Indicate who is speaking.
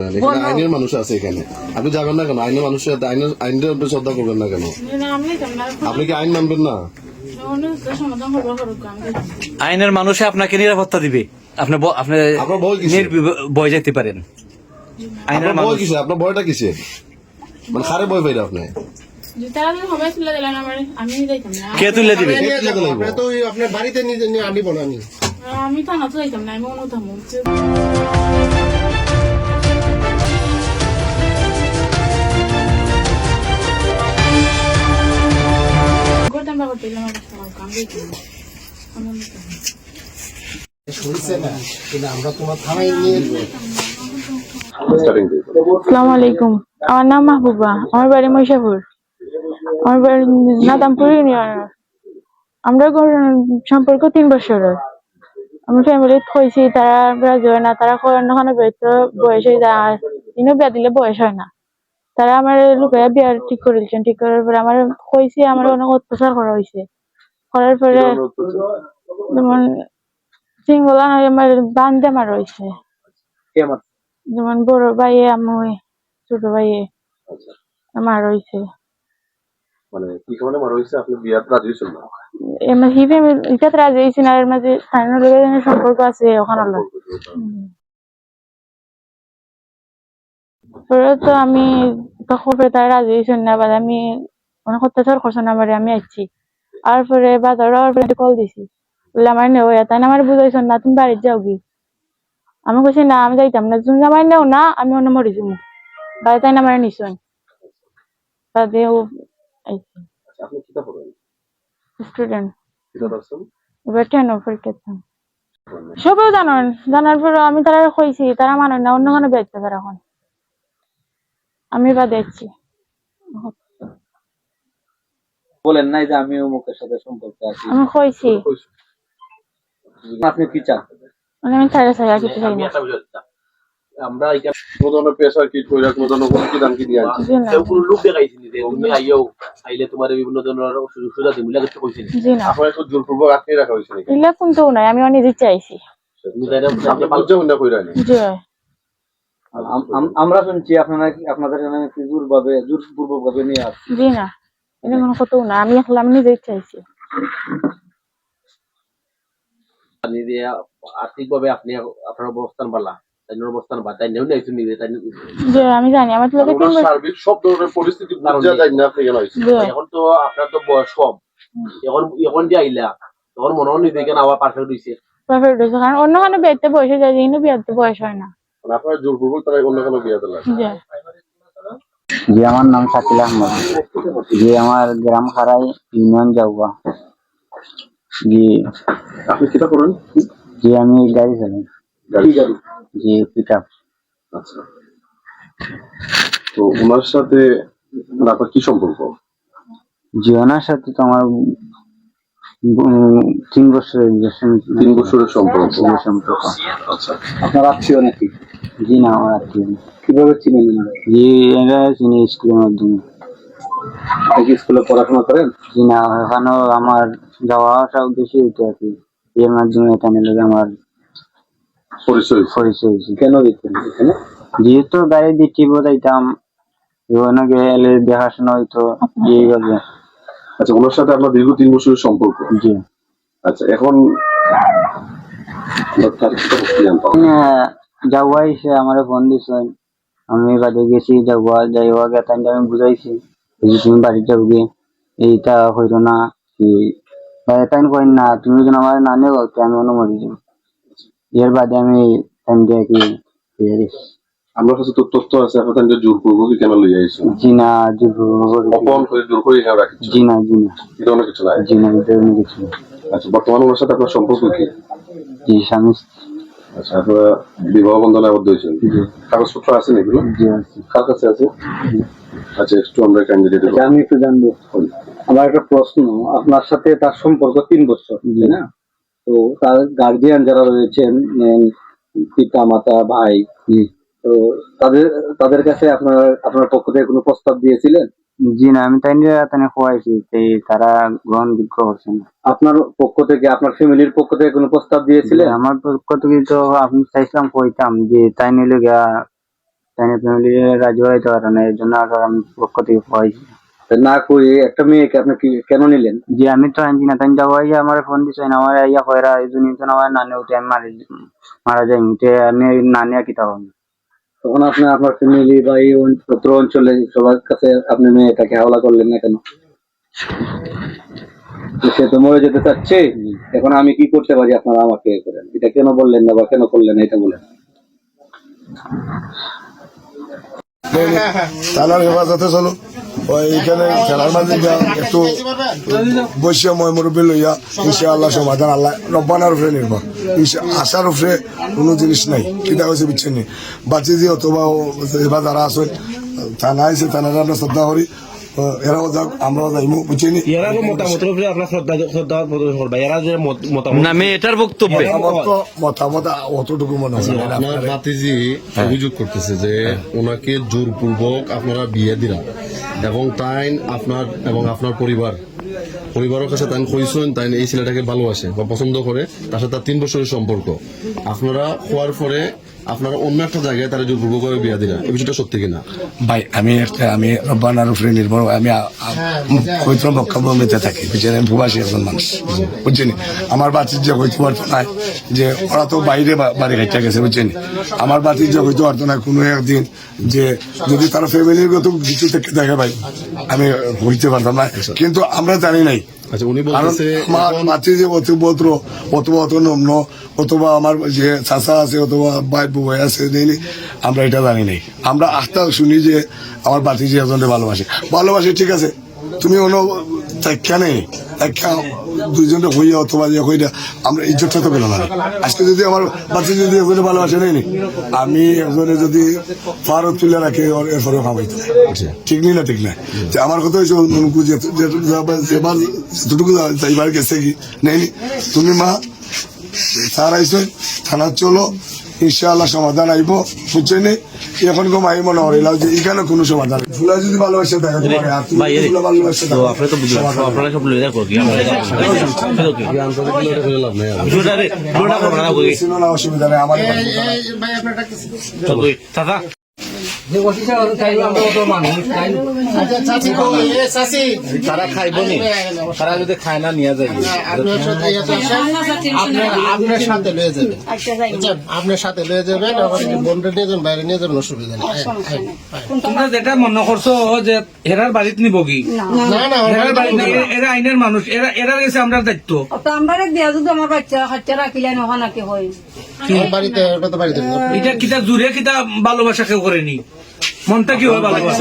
Speaker 1: আইনের মানুষ আছে এখানে। আপনি যাবেন না কেন? আইনের মানুষের আইনের আইনের আপনি শ্রদ্ধা করবেন না কেন? আপনি কি আইন মানবেন না?
Speaker 2: আইনের মানুষে আপনাকে নিরাপত্তা দিবে। আপনি বয়ে যেতে পারেন। আইনের মানুষ
Speaker 1: কিসে? আপনার ভয়টা কিসে? মানে খারে ভয় পাইরা আপনি?
Speaker 2: কে তুলে দিবে?
Speaker 3: তো আপনার বাড়িতে নিজে নিয়ে আনিব না আমি।
Speaker 4: আমি থানা তো যাইতাম না আমি অন্য
Speaker 3: শুনছে আমরা
Speaker 4: নাম মাহবুবা, আমার বাড়ি মহিষাপুর। আমার বাড়ি নাদামপুর ইউনিয়ন আমরা সম্পর্ক তিন বছরের। আমার ফ্যামিলি হয়েছি তারা হয় না, তারা অন্যখানে বেরোতে বয়স হয়ে যায় বিয়া দিলে বয়স হয় না। তারা আমার লুকাইয়া বিয়ার ঠিক করেছেন, ঠিক করার পরে আমার হয়েছে, আমার অনেক অত্যাচার করা হয়েছে। করার পরে যেমন সিঙ্গলা আমার বান্ধে আমার রয়েছে যেমন বড় ভাইয়ে আমি ছোট ভাইয়ে আমার রয়েছে
Speaker 1: মানে কি কারণে মারা হয়েছে? আপনি বিয়ার রাজি হয়েছেন না?
Speaker 4: এর মাঝে হি ফ্যামিলি রাজি হয়েছি না এর মাঝে স্থানীয় লোকের সম্পর্ক আছে ওখানে পরে তো আমি তখন তারা রাজি হয়েছেন না বাদ আমি অনেক অত্যাচার করছেন আমার আমি আসছি আর পরে বাজার পরে কল দিছি। বলে আমার নেও তাই আমার বুঝাইছেন না তুমি বাড়িতে যাও কি আমি কইছি না আমি যাইতাম না। তুমি আমার নেও না আমি অন্য মরে যাব। বাড়ি তাই না আমার নিশ্চয় তাদেও আইছি
Speaker 1: আচ্ছা,
Speaker 4: স্টুডেন্ট। এবার কেন পরীক্ষা সবও জানান জানার পর আমি তারা কইছি তারা মানে না অন্য কোনো বেচতে তারা এখন আমি বা দেখছি
Speaker 5: বলেন নাই যে আমি অমুকের সাথে সম্পর্কে আছি।
Speaker 4: আমি কইছি।
Speaker 5: আপনি কি চান?
Speaker 4: মানে আমি তারা চাই আর কিছু চাই না।
Speaker 6: আমরা
Speaker 1: কোনো প্রেসার কি কইরা কোনো ধরনের হুমকি দামকি দিয়া
Speaker 4: না।
Speaker 6: কেউ কোনো লোক দেখাইছি নি যে তুমি আইও আইলে তোমার বিভিন্ন ধরনের সুযোগ সুবিধা দিমু লাগে কইছি নি।
Speaker 4: জি না।
Speaker 1: আপনার একটু জোরপূর্বক আটকে রাখা হয়েছে নাকি?
Speaker 4: এগুলা কোনটাও নাই আমি অনেক দিতে চাইছি।
Speaker 6: তুমি তাই না
Speaker 1: আপনি না কইরা নি?
Speaker 4: জি।
Speaker 5: আম- আম- আমরা শুনছি আপনারা কি- আপনাদের এখানে কি জোরভাবে জোরপূর্বক ভাবে নিয়ে আসছে
Speaker 4: জি না। এটা কোনো কোথাও না আমি এখন আমি নিজেই চাইছি।
Speaker 6: আর্থিকভাবে আপনি আপনার অবস্থান বালা তাই অবস্থান বা তাই নেও নাইছো নিজে তাই
Speaker 4: জি আমি জানি আমার লোকে
Speaker 1: সার্বিক সব ধরনের পরিস্থিতি বুঝা যায় না আপনি কেন হয়েছে
Speaker 6: এখন তো আপনার তো বয়স কম। এখন এখন যে আইলা তখন মনে হয় নিজে কেন আবার পারফেক্ট হইছে।
Speaker 4: পারফেক্ট হয়েছে কারণ অন্য কোনো বেচতে বয়স হয়ে যায় কিন্তু বিয়াতে বয়স হয় না।
Speaker 1: মানে আপনার জোরপূর্বক তারা অন্য কোনো বিয়ে দিলেন
Speaker 4: জি
Speaker 7: আমার নাম শাকিল আহমদ। জি আমার গ্রাম খারাই ইউনিয়ন যাওয়া জি।
Speaker 1: আপনি কিতা করেন
Speaker 7: জি আমি গাড়ি চালাই।
Speaker 1: গাড়ি? গাড়ি?
Speaker 7: জি পিক আপ
Speaker 1: আচ্ছা। তো ওনার সাথে আপনার কি সম্পর্ক?
Speaker 7: জি ওনার সাথে তো আমার তিন বছরের
Speaker 1: তিন বছরের সম্পর্ক।
Speaker 7: সম্পর্ক।
Speaker 1: আচ্ছা।
Speaker 5: আপনার আত্মীয় নাকি?
Speaker 7: জি না আমার আত্মীয়
Speaker 5: কীভাবে চিনেন
Speaker 7: জি এটা চিনি স্কুলের মাধ্যমে।
Speaker 5: কি স্কুলে পড়াশোনা করেন?
Speaker 7: জি না এখানেও আমার যাওয়া আসা উদ্দেশ্য হইতে আর কি। এর মাধ্যমে এখানে লোক আমার
Speaker 1: পরিচয়
Speaker 7: পরিচয়
Speaker 5: কেন দিতেন এখানে?
Speaker 7: যেহেতু গাড়ি দিচ্ছি বোঝাইতাম ওখানে গেলে দেখাশোনা হইতো এইভাবে।
Speaker 1: আচ্ছা ওনার সাথে আপনার দীর্ঘ তিন বছরের সম্পর্ক।
Speaker 7: জি।
Speaker 1: আচ্ছা এখন
Speaker 7: যাওয়া এসে আমার ফোন দিছেন আমি বাড়ি গেছি যাওয়া যাইবা গেতাম আমি বুঝাইছি যে তুমি বাড়ি যাওগে এইটা হইতো না কি? তাই কই না তুমি যদি আমার না নেও তো আমি অন্য মরে যাব। এর বাদে আমি টাইম দিয়ে কি হয়ে গেছি।
Speaker 1: আমার কাছে তো তথ্য আছে আপনার তাদের জোরপূর্বক কেন
Speaker 7: জি না জি
Speaker 1: অপমান করে জোর করে এখানে রাখছে?
Speaker 7: জি না জি না।
Speaker 1: এটা অনেক কিছু নাই?
Speaker 7: জি না এটা অন্য কিছু
Speaker 1: আচ্ছা বর্তমানে সাথে আপনার সম্পর্ক কি?
Speaker 7: জি স্বামী
Speaker 1: আচ্ছা আপনারা বিবাহ বন্ধনে আবদ্ধ হয়েছেন? কাগজপত্র আছে নাকি কার কাছে আছে। আচ্ছা একটু আমরা ক্যান্ডিডেট
Speaker 5: আচ্ছা, আমি একটু জানব। আমার একটা প্রশ্ন আপনার সাথে তার সম্পর্ক তিন বছর তাই না? তো তার গার্জিয়ান যারা রয়েছেন পিতা মাতা ভাই তো তাদের তাদের কাছে আপনার আপনার পক্ষ থেকে কোনো প্রস্তাব দিয়েছিলেন?
Speaker 7: জি না আমি তাই নিয়ে তানে খোয়াইছি তাই তারা গ্রহণযোগ্য হচ্ছে না।
Speaker 5: আপনার পক্ষ থেকে আপনার ফ্যামিলির পক্ষ থেকে কোনো প্রস্তাব দিয়েছিলেন?
Speaker 7: আমার পক্ষ থেকে তো আমি চাইছিলাম কইতাম যে তাই নিলে গা তাই ফ্যামিলি রাজি হইতে পারে না এর জন্য আর আমি পক্ষ থেকে
Speaker 5: তা না কই একটা মেয়েকে আপনি কি কেন নিলেন?
Speaker 7: যে আমি তো আনছি না তাই যাব ইয়া আমার ফোন দিছে না আমার আইয়া কয়রা এই জন্য তো আমার নানি উঠে আমি মারি মারা যাই উঠে আমি নানি আর কি তখন
Speaker 5: তখন আপনি আপনার ফ্যামিলি বা এই অত্র অঞ্চলে সবার কাছে আপনি মেয়েটাকে হাওলা করলেন না কেন? সে তো মরে যেতে চাচ্ছে। এখন আমি কি করতে পারি আপনারা আমাকে করেন? এটা কেন বললেন না বা কেন করলেন এটা বলেন।
Speaker 8: তাহলে হেফাজতে চলো ওই এখানে খেলার মাঝে একটু মুরব্বী লইয়া ইনশাআল্লাহ সমাধান আল্লাহ রব্বানার উপরে নির্ভর। আশার উপরে কোনো জিনিস নাই হয়েছে বুঝছেন নি? বাচ্চি যে অথবা ও- এবা যারা থানা আছে থানার আমরা শ্রদ্ধা করি। এরাও যাক আমরাও যাইমু বুঝছেন নি?
Speaker 9: এরা উপরে আপনার শ্রদ্ধা শ্রদ্ধা প্রদর্শন করবা। এরা যে মতামত
Speaker 2: না মেয়েটার বক্তব্যে।
Speaker 8: মতামত মতামত অতটুকু মনে হয়
Speaker 1: আপনার ভাতিজি অভিযোগ করতেছে যে ওনাকে জোরপূর্বক আপনারা বিয়ে দিলা এবং তাই আপনার এবং আপনার পরিবার। পরিবারের কাছে তাই কইছেন তাই এই ছেলেটাকে ভালোবাসে বা পছন্দ করে, তার সাথে তার তিন বছরের সম্পর্ক। আপনারা হওয়ার পরে আপনারা অন্য একটা জায়গায় তারা জোরপূর্বক করে বিয়ে দিলা এই বিষয়টা সত্যি কিনা?
Speaker 8: ভাই, আমি একটা আমি রব্বানার উপরে নির্ভর, আমি পবিত্র বক্তব্যমিতে থাকি। বুঝছেন? আমি প্রবাসী একজন মানুষ। বুঝছেন? আমার বাতির যে হইতে পারতো না যে ওরা তো বাইরে বাড়ি খাইতে গেছে, বুঝছেন? আমার বাতির যে হইতে পারতো না কোনো একদিন যে যদি তার ফ্যামিলির গত কিছু থেকে দেখে ভাই, আমি হইতে পারতাম না। কিন্তু আমরা জানি নাই
Speaker 1: আচ্ছা উনি বলতেছে
Speaker 8: মাতৃ যে অতি বদ্র অথবা অত নম্ন অথবা আমার যে আছে অথবা আছে নেই আমরা এটা জানি নাই। আমরা আস্থা শুনি যে আমার বাতি যে ভালোবাসে। ভালোবাসে ঠিক আছে তুমি অন্য নেই ত্যাখ্যা দুইজনটা হইয়া অথবা যে হইয়া আমরা ইজ্জতটা তো পেলাম না। আজকে যদি আমার বাচ্চা যদি একজনে ভালোবাসে নেই আমি একজনে যদি ফারত তুলে রাখি এরপরে খামাইতে ঠিক নেই না ঠিক না? যে আমার কথা হয়েছে মনকু যেবার যেটুকু যাইবার গেছে কি? নেই? তুমি মা স্যার আইসেন থানা চলো ইনশাআল্লাহ সমাধান আইব। বুঝছেন নি? এখন কম আই মনে হরিলাম যে এখানে কোনো সমাধান ঝুলা ফুলা যদি ভালোবাসে দেখা তোমার আর তুমি
Speaker 2: ভাই,
Speaker 8: ভালোবাসে
Speaker 2: তো বুঝলেন আপনারা সব লইয়া
Speaker 1: করে
Speaker 8: না অসুবিধা নেই আমার
Speaker 2: দাদা
Speaker 9: তারা খাইব নি? তারা যদি খায় না নিয়ে যায়
Speaker 3: আপনার সাথে ইয়েতে আসেন। আপনার- আপনার সাথে লয়ে যাবেন। আপনার সাথে লয়ে যাবেন। আবার নিয়ে যাবেন বাইরে নিয়ে যাবেন অসুবিধা নেই।
Speaker 10: তোমরা যেটা মনে করছ যে হেরার বাড়িত নিব কি?
Speaker 3: না। না আমার
Speaker 10: হেরার বাড়িতে এরা আইনের মানুষ এরা এরা গেছে আমরা দায়িত্ব।
Speaker 11: তো আমরা দেয়া যদি আমার বাচ্চা বাচ্চা রাখিলে নহা নাকি হয়।
Speaker 3: আমার বাড়িতে ওটা তো বাড়িতে
Speaker 10: এটা কিতা জুড়ে কিতা ভালোবাসা কেউ করেনি? মনটা কি হয় ভালোবাসা